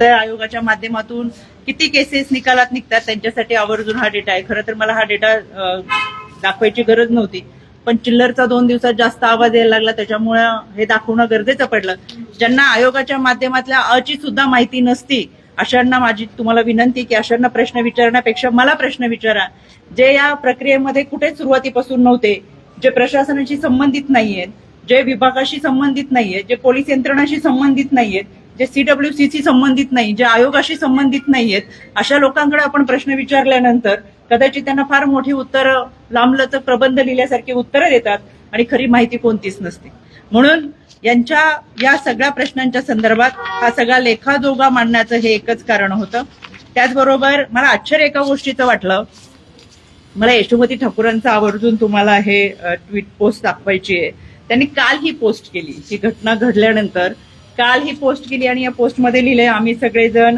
तर आयोगाच्या माध्यमातून किती केसेस निकालात निघतात त्यांच्यासाठी आवर्जून हा डेटा आहे. खरं तर मला हा डेटा दाखवायची गरज नव्हती. पण चिल्लरचा दोन दिवसात जास्त आवाज यायला लागला. त्याच्यामुळे हे दाखवणं गरजेचं पडलं. ज्यांना आयोगाच्या माध्यमातल्या अची सुद्धा माहिती नसती अशांना माझी तुम्हाला विनंती की अशांना प्रश्न विचारण्यापेक्षा मला प्रश्न विचारा. जे या प्रक्रियेमध्ये कुठेच सुरुवातीपासून नव्हते जे प्रशासनाशी संबंधित नाहीयेत जे विभागाशी संबंधित नाहीयेत जे पोलीस यंत्रणाशी संबंधित नाहीयेत जे सीडब्ल्यूसीशी संबंधित नाही जे आयोगाशी संबंधित नाहीयेत अशा लोकांकडे आपण प्रश्न विचारल्यानंतर कदाचित त्यांना फार मोठी उत्तरं लांबलचक प्रबंध लिहिल्यासारखी उत्तरं देतात आणि खरी माहिती कोणतीच नसते. म्हणून यांच्या या सगळ्या प्रश्नांच्या संदर्भात हा सगळा लेखाजोगा मांडण्याचं हे एकच कारण होतं. त्याचबरोबर मला आश्चर्य एका गोष्टीचं वाटलं. मला यशोमती ठाकूरांचं आवर्जून तुम्हाला हे ट्विट पोस्ट दाखवायची आहे. त्यांनी काल ही पोस्ट केली. ही घटना घडल्यानंतर काल ही पोस्ट केली आणि या पोस्टमध्ये लिहिले आम्ही सगळेजण